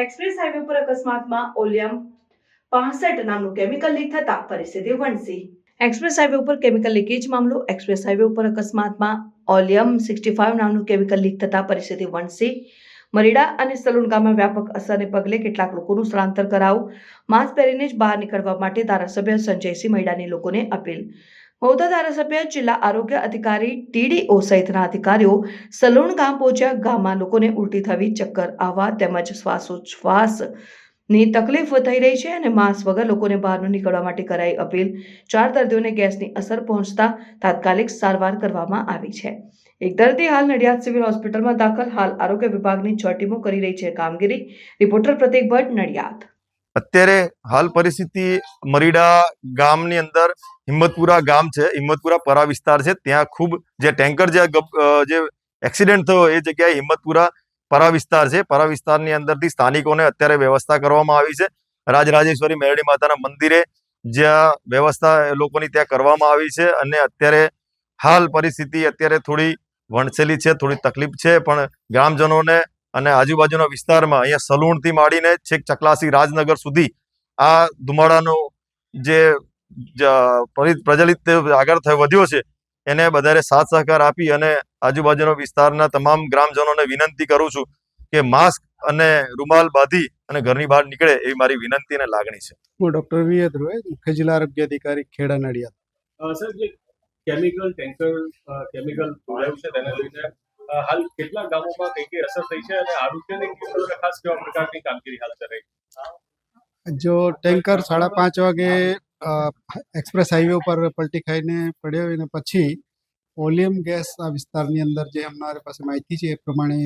Express highway પર અકસ્માતમાં oleum પાસઠ નામનું કેમિકલ લીક થતા પરિસ્થિતિ વણસી. એક્સપ્રેસ હાઈવે ઉપર કેમિકલ લીકેજ મામલો. એક્સપ્રેસ હાઈવે ઉપર અકસ્માતમાં ઓલિયમ સિક્સટી ફાઇવ નામનું કેમિકલ લીક થતા પરિસ્થિતિ વણસી. મરીડા અને સલૂન ગામમાં વ્યાપક અસરને પગલે કેટલાક લોકોનું સ્થળાંતર કરાવું માસ્ક પહેરીને જ બહાર નીકળવા માટે ધારાસભ્ય સંજયસિંહ મૈડાની લોકોને અપીલ. મહુધા ધારાસભ્ય, જિલ્લા આરોગ્ય અધિકારી, ટીડીઓ સહિતના અધિકારીઓ સલૂણ ગામ પહોંચ્યા. ગામમાં લોકોને ઉલટી થવી ચક્કર આવવા તેમજ શ્વાસોચ્છ્વાસની તકલીફ થઈ રહી છે અને માસ્ક વગર લોકોને બહારનું નીકળવા માટે કરાઈ અપીલ. ચાર દર્દીઓને ગેસની અસર પહોંચતા તાત્કાલિક સારવાર કરવામાં આવી છે. એક દર્દી હાલ નડિયાદ સિવિલ હોસ્પિટલમાં દાખલ. હાલ આરોગ્ય વિભાગની છ ટીમો કરી રહી છે કામગીરી. રિપોર્ટર પ્રતિક ભટ્ટ, નડિયાદ. અત્યારે હાલ પરિસ્થિતિ મરીડા ગામની અંદર હિંમતપુરા ગામ છે. હિંમતપુરા પરા વિસ્તાર છે. ત્યાં ખૂબ જે ટેન્કર જે જે એક્સિડન્ટ થયો એ જગ્યાએ હિંમતપુરા પરા વિસ્તાર છે. પરા વિસ્તારની અંદરથી સ્થાનિકોને અત્યારે વ્યવસ્થા કરવામાં આવી છે. રાજરાજેશ્વરી મેરડી માતાના મંદિરે જ્યાં વ્યવસ્થા લોકોની ત્યાં કરવામાં આવી છે અને અત્યારે હાલ પરિસ્થિતિ અત્યારે થોડી વણસેલી છે, થોડી તકલીફ છે, પણ ગ્રામજનોને અને આજુબાજુના વિસ્તારમાં અહીંયા સલૂણથી માંડીને છેક ચકલાસી રાજનગર સુધી આ ધુમાડાનો જે પ્રજલિત આગળ થયો વધ્યો છે એને બધાએ સાથ સહકાર આપી અને આજુબાજુના વિસ્તારના તમામ ગ્રામજનોને વિનંતી કરું છું કે માસ્ક અને રૂમાલ બાંધી અને ઘરની બહાર નીકળે એવી મારી વિનંતી અને લાગણી છે. હું ડોક્ટર વિયત રોય મુખ્ય જિલ્લા આરોગ્ય અધિકારી ખેડા નડિયાદ. સર જે કેમિકલ ટેન્કર કેમિકલ છે તેને લઈને હાલ કેટલા ગામોમાં કઈ કઈ અસર થઈ છે અને આરોગ્યને ખાસ કેવા પ્રકારની કામગીરી હાલ કરે? જો ટેન્કર સાડા પાંચ વાગે એક્સપ્રેસ હાઈવે ઉપર પલટી ખાઈને પડ્યો અને પછી ઓલિયમ ગેસ આ વિસ્તારની અંદર જે અમારી પાસે માહિતી છે એ પ્રમાણે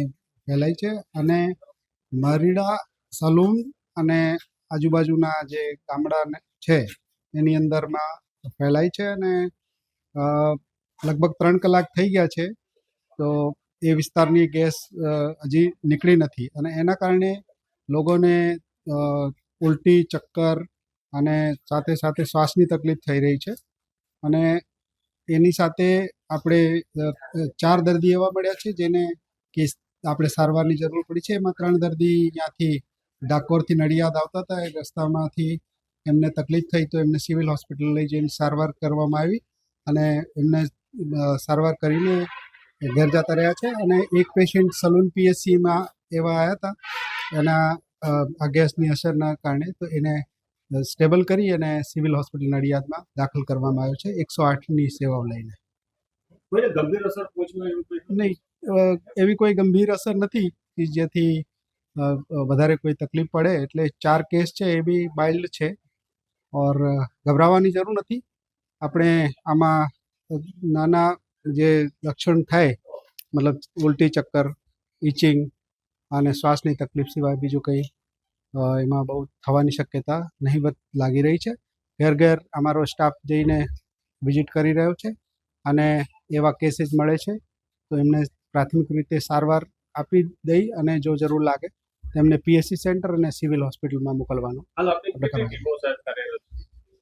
ફેલાય છે અને મરીડા સલૂન અને આજુબાજુના જે ગામડા છે એની અંદરમાં ફેલાય છે અને લગભગ ત્રણ કલાક થઈ ગયા છે. તો એ વિસ્તારની ગેસ હજી નીકળી નથી અને એના કારણે લોકોને ઉલટી, ચક્કર અને સાથે સાથે શ્વાસની તકલીફ થઈ રહી છે અને એની સાથે આપણે ચાર દર્દી એવા મળ્યા છે જેને કેસ આપણે સારવારની જરૂર પડી છે. એમાં ત્રણ દર્દી ત્યાંથી ડાકોરથી નડિયાદ આવતા હતા. એ રસ્તામાંથી એમને તકલીફ થઈ તો એમને સિવિલ હોસ્પિટલ લઈ જઈને સારવાર કરવામાં આવી અને એમને સારવાર કરીને ઘેર જતા રહ્યા છે અને એક પેશન્ટ સલૂન પીએચસીમાં એવા આવ્યા હતા. એના આ ગેસની અસરના કારણે તો એને સ્ટેબલ કરી અને સિવિલ હોસ્પિટલ નડિયાદમાં દાખલ કરવામાં આવ્યો છે. એકસો આઠની સેવાઓ લઈને. ગંભીર અસર નહીં એવી કોઈ ગંભીર અસર નથી કે જેથી વધારે કોઈ તકલીફ પડે. એટલે ચાર કેસ છે એ બી માઇલ્ડ છે ઓર ગભરાવાની જરૂર નથી. આપણે આમાં નાના જે લક્ષણ થાય મતલબ ઉલટી ચક્કર ઇચિંગ અને શ્વાસની તકલીફ સિવાય બીજું કંઈ એમાં બહુ થવાની શક્યતા નહીવત લાગી રહી છે. ઘેર ઘેર અમારો સ્ટાફ જઈને વિઝિટ કરી રહ્યો છે અને એવા કેસીસ મળે છે. તો એમને પ્રાથમિક રીતે સારવાર આપી દઈ અને જો જરૂર લાગે તેમને પીએસસી સેન્ટર અને સિવિલ હોસ્પિટલમાં મોકલવાનો?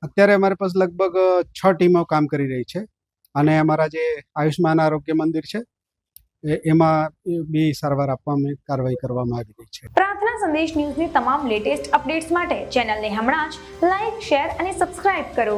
અત્યારે અમારી પાસે લગભગ છ ટીમો કામ કરી રહી છે. અને અમારા જે આયુષ્માન આરોગ્ય મંદિર છે એમાં બી સારવાર આપવાની કાર્યવાહી કરવામાં આવી રહી છે. પ્રાર્થના સંદેશ ન્યૂઝની તમામ લેટેસ્ટ અપડેટ્સ માટે ચેનલને હમણાં જ લાઈક, શેર અને સબસ્ક્રાઇબ કરો.